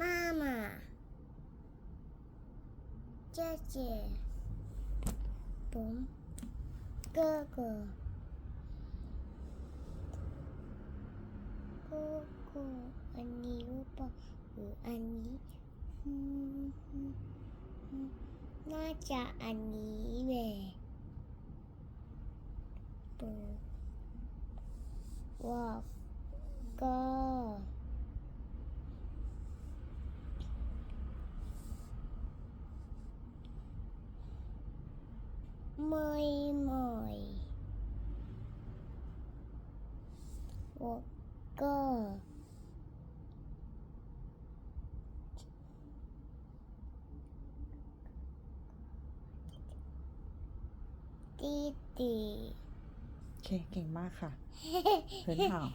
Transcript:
妈妈，姐姐，ผม哥哥，哥哥，อันนี้หรือเปล่าหรืออันนี้อืมอืมอืมน่าจะอันนี้แหละ มอยมอยแล้วก็ตีตีโอเคเก่งมากค่ะ พื้นฐาน